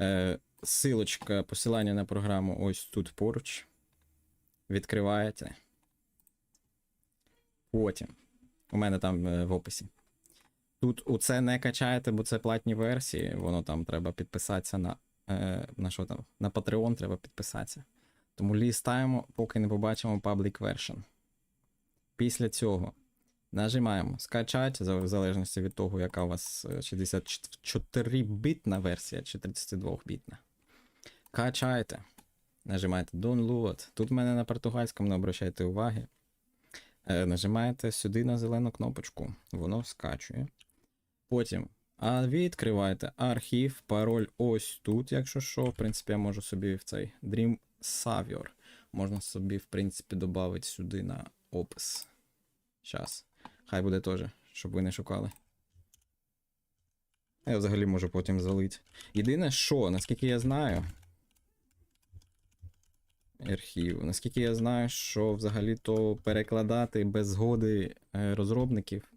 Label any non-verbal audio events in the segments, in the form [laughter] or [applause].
Е, Силочка, посилання на програму ось тут поруч. Відкриваєте. Потім. У мене там е, в описі. Тут у це не качаєте, бо це платні версії. Воно там треба підписатися на. Е, на що там? На Patreon треба підписатися. Тому лістаємо, поки не побачимо public version. Після цього нажимаємо скачати, за- в залежності від того, яка у вас е, 64-бітна версія чи 32-бітна. Качайте. Нажимаєте Download. Тут в мене на португальському, не обращайте уваги. Е, Нажимаєте сюди на зелену кнопочку, воно скачує. Потім а відкриваєте архів, пароль ось тут, якщо що. В принципі, я можу собі в цей Dream Savior. Можна собі, в принципі, додати сюди на опис. Щас. Хай буде теж, щоб ви не шукали. Я взагалі можу потім залити. Єдине, що, наскільки я знаю. Архів. Наскільки я знаю, що взагалі-то перекладати без згоди е, розробників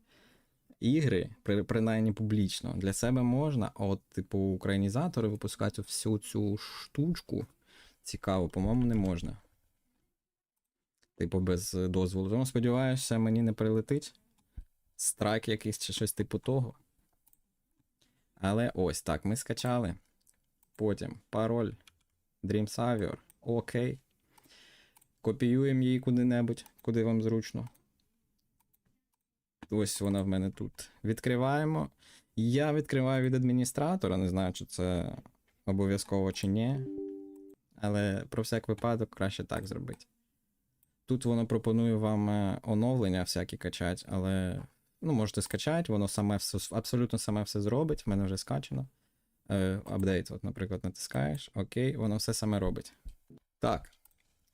ігри, при, принаймні публічно, для себе можна, а от, типу, українізатори випускати всю цю штучку цікаво, по-моєму, не можна. Типу, без дозволу. Тому сподіваюся, мені не прилетить страйк якийсь чи щось типу того. Але ось так, ми скачали. Потім пароль Dream Savior. Окей. Копіюємо її куди-небудь, куди вам зручно. Ось вона в мене тут. Відкриваємо. Я відкриваю від адміністратора, не знаю, чи це обов'язково чи ні. Але про всяк випадок краще так зробити. Тут воно пропонує вам е, оновлення всякі качати, але ну, можете скачати, воно саме все, абсолютно саме все зробить, в мене вже скачано. Е, Апдейт, от, наприклад, натискаєш, окей, воно все саме робить. Так.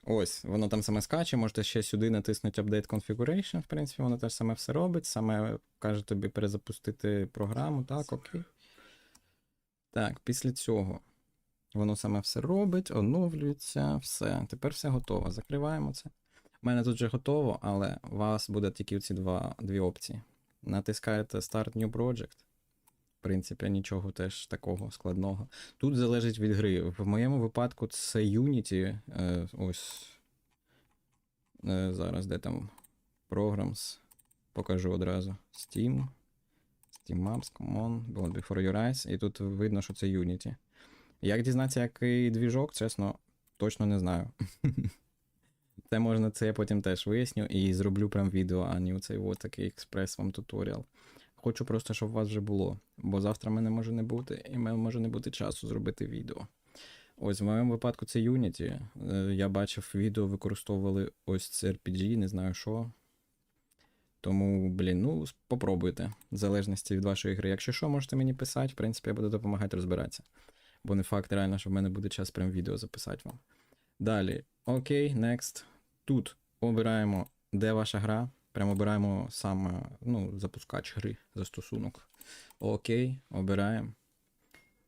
Ось, воно там саме скаче, можете ще сюди натиснути Update Configuration, в принципі, воно теж саме все робить, саме каже тобі перезапустити програму, так, окей. Так, після цього воно саме все робить, оновлюється, все. Тепер все готово. Закриваємо це. У мене тут вже готово, але у вас буде тільки ці два, дві опції. Натискаєте Start New Project. В принципі, нічого теж такого складного. Тут залежить від гри. В моєму випадку це Unity. Е, ось. Е, зараз де там Programs. Покажу одразу. Steam. Steam Maps, come on. Build Before Your Eyes. І тут видно, що це Unity. Як дізнатися, який двіжок, чесно, точно не знаю. [laughs] Це можна, це я потім теж виясню і зроблю прям відео, а не оцей от такий експрес вам туторіал. Хочу просто, щоб у вас вже було, бо завтра мене може не бути, і мене може не бути часу зробити відео. Ось в моєму випадку це Unity. Е, Я бачив відео, використовували ось це RPG, не знаю що. Тому, блін, ну, попробуйте, в залежності від вашої гри. Якщо що, можете мені писати, в принципі, я буду допомагати розбиратися. Бо не факт реально, що в мене буде час прям відео записати вам. Далі, окей, next. Тут обираємо, де ваша гра. Прямо обираємо саме ну, запускач гри, застосунок. Окей, обираємо.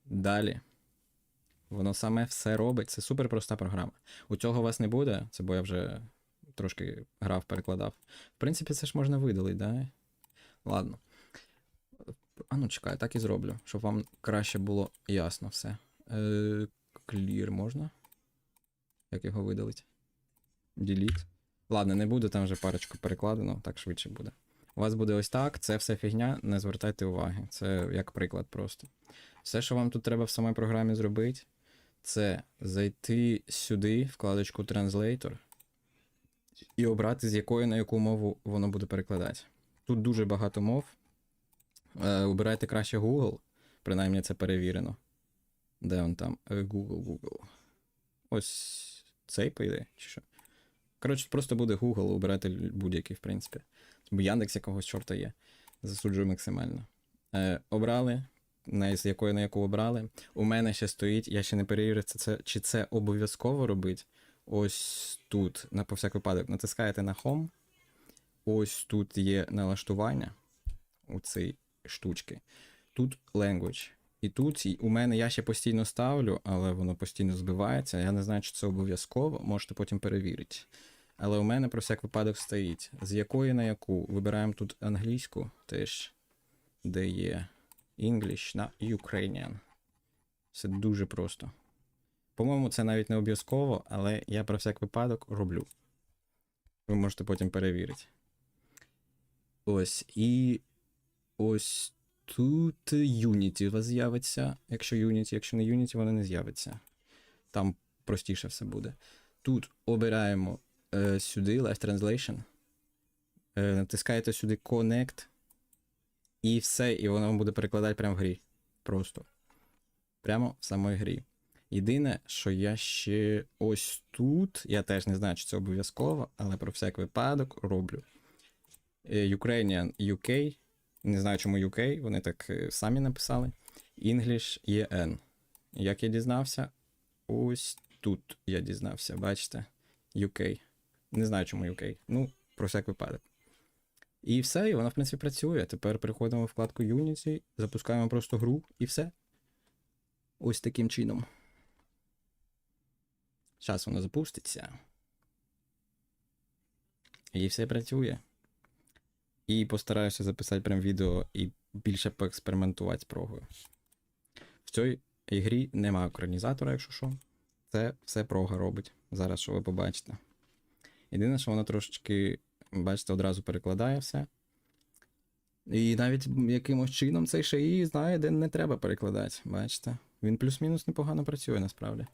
Далі. Воно саме все робить. Це супер проста програма. У цього у вас не буде, це бо я вже трошки грав, перекладав. В принципі, це ж можна видалити, да? Ладно. А ну чекай, так і зроблю, щоб вам краще було ясно все. Е, Clear можна? Як його видалити? Delete. Ладно, не буде, там вже парочку перекладено, так швидше буде. У вас буде ось так, це все фігня, не звертайте уваги. Це як приклад просто. Все, що вам тут треба в самій програмі зробити, це зайти сюди, вкладочку Translator, і обрати, з якої на яку мову воно буде перекладати. Тут дуже багато мов. Е, Обирайте краще Google, принаймні це перевірено. Де он там? Е, Google, Google. Ось цей поїде, чи що? Коротше, просто буде Google, обирати будь-який, в принципі. Бо Яндекс якогось чорта є. Засуджую максимально. Е, обрали, на, з якої на яку обрали. У мене ще стоїть, я ще не перевірив, це, це, чи це обов'язково робить. Ось тут, на по всяк випадок, натискаєте на Home. Ось тут є налаштування у цій штучки. Тут language. І тут у мене я ще постійно ставлю, але воно постійно збивається. Я не знаю, чи це обов'язково, можете потім перевірити. Але у мене про всяк випадок стоїть. З якої на яку? Вибираємо тут англійську, теж, де є English на Ukrainian. Все дуже просто. По-моєму, це навіть не обов'язково, але я про всяк випадок роблю. Ви можете потім перевірити. Ось. І ось тут Unity у вас з'явиться. Якщо Unity, якщо не Unity, воно не з'явиться. Там простіше все буде. Тут обираємо е, сюди Live Translation. Е, натискаєте сюди Connect. І все, і воно вам буде перекладати прямо в грі. Просто. Прямо в самій грі. Єдине, що я ще ось тут, я теж не знаю, чи це обов'язково, але про всяк випадок роблю. Е, Ukrainian UK. Не знаю, чому UK, вони так е, самі написали. English EN. Як я дізнався? Ось тут я дізнався, бачите? UK. Не знаю, чому UK. Ну, про всяк випадок. І все, і вона, в принципі, працює. Тепер переходимо в вкладку Unity, запускаємо просто гру і все. Ось таким чином. Зараз воно запуститься. І все працює. І постараюся записати прям відео і більше поекспериментувати прогою. В цій ігрі немає екранізатора, якщо що. Це все прога робить. Зараз що ви побачите. Єдине, що воно трошечки, бачите, одразу перекладає все. І навіть якимось чином цей шаї знає, де не треба перекладати. Бачите? Він плюс-мінус непогано працює насправді.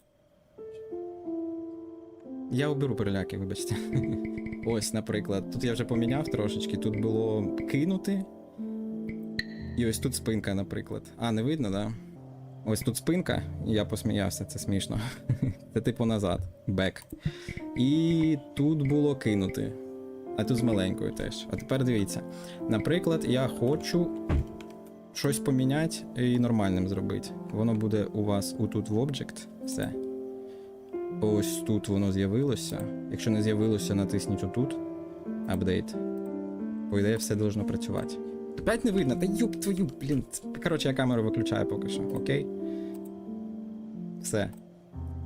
Я оберу переляки, вибачте. [laughs] Ось, наприклад, тут я вже поміняв трошечки, тут було кинути. І ось тут спинка, наприклад. А, не видно, да? Ось тут спинка, я посміявся, це смішно. [laughs] Це типу назад, бек. І тут було кинути. А тут з маленькою теж. А тепер дивіться. Наприклад, я хочу щось поміняти і нормальним зробити. Воно буде у вас отут в Object. Все. Ось тут воно з'явилося. Якщо не з'явилося, натисніть отут. Апдейт. По ідеї, все должно працювати. Опять не видно, та юб твою, блін. Коротше, я камеру виключаю поки що, окей? Все.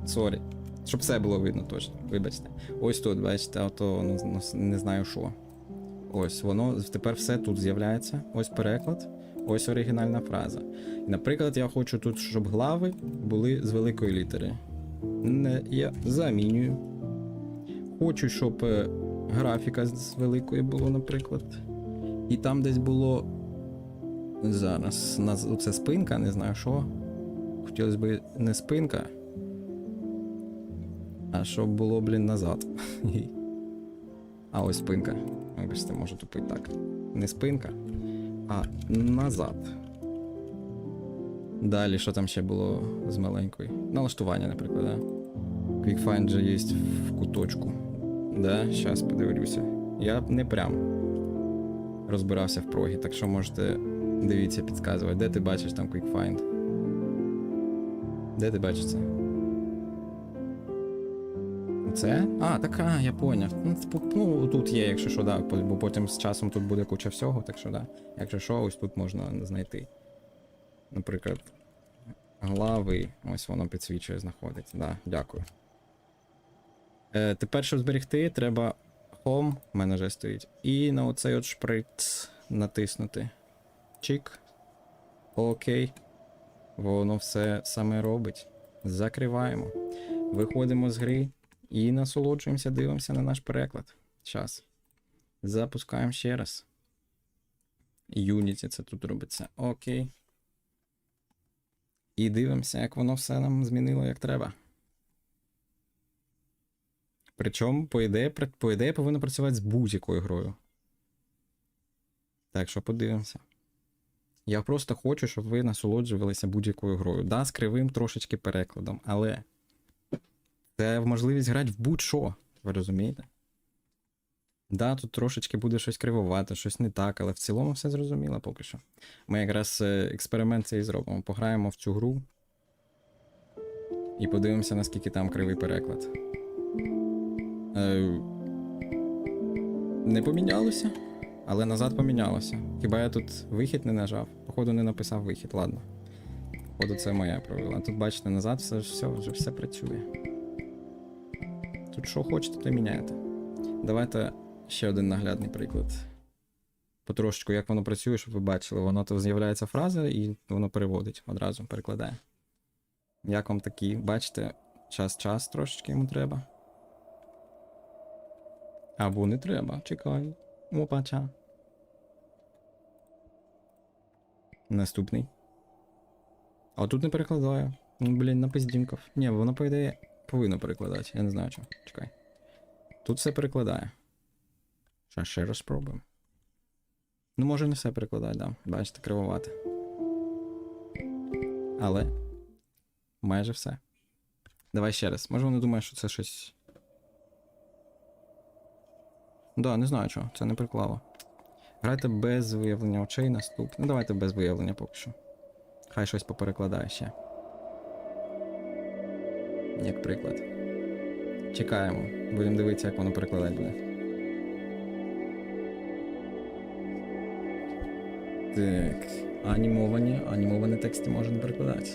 Сорі. Щоб все було видно точно. Вибачте. Ось тут, бачите, ото ну, ну, не знаю що. Ось воно тепер все тут з'являється. Ось переклад, ось оригінальна фраза. Наприклад, я хочу тут, щоб глави були з великої літери. Не, я замінюю. Хочу, щоб е, графіка з великої було, наприклад. І там десь було. Зараз. Це спинка, не знаю що. Хотілося б не спинка. А щоб було, блін, назад. [laughs] А ось спинка. Вибачте, можу тупити так. Не спинка, а назад. Далі, що там ще було з маленькою? Налаштування, наприклад, да? QuickFind же є в куточку. Да, зараз подивлюся. Я не прям розбирався в прогі, так що можете дивіться, підказувати, де ти бачиш там QuickFind. Де ти бачиш це? Це? А, так, а, я поняв. Ну, типу, ну, тут є, якщо що, да, бо потім з часом тут буде куча всього, так що да. Якщо що, ось тут можна знайти. Наприклад, глави, ось воно підсвічує, знаходить. Да, дякую. Е, тепер, щоб зберегти, треба Home, в мене вже стоїть. І на оцей от шприц натиснути. Чик. Окей. Воно все саме робить. Закриваємо. Виходимо з гри і насолоджуємося, дивимося на наш переклад. Час. Запускаємо ще раз. Unity це тут робиться. Окей. І дивимося, як воно все нам змінило як треба. Причому, по ідеї, по ідеї повинно працювати з будь-якою грою. Так що подивимося. Я просто хочу, щоб ви насолоджувалися будь-якою грою. Да, з кривим трошечки перекладом, але це можливість грати в будь-що. Ви розумієте? Да, тут трошечки буде щось кривувати, щось не так, але в цілому все зрозуміло поки що. Ми якраз е, експеримент цей зробимо. Пограємо в цю гру і подивимося, наскільки там кривий переклад. Е, не помінялося, але назад помінялося. Хіба я тут вихід не нажав? Походу не написав вихід, ладно. Походу, це моя провина. Тут бачите, назад все, все, вже все працює. Тут що хочете, то міняєте. Давайте ще один наглядний приклад. Потрошечку, як воно працює, щоб ви бачили. Воно то з'являється фраза і воно переводить одразу, перекладає. Як вам такі? Бачите, час-час трошечки йому треба. Або не треба, чекай. Опача. Наступний. А тут не перекладаю. Ну, блін, напиздінков. Ні, воно, по ідеї, повинно перекладати. Я не знаю чого. Чекай. Тут все перекладає. Ще, ще раз спробуємо. Ну, може не все перекладати, да. Бачите, кривовате. Але. Майже все. Давай ще раз. Може воно думає, що це щось. Да, не знаю чого, це не приклало. Грайте без виявлення очей наступне. Ну, давайте без виявлення поки що. Хай щось поперекладає ще. Як приклад. Чекаємо. Будемо дивитися, як воно перекладати буде. Так. Анімовані. Анімовані тексти можна перекладати.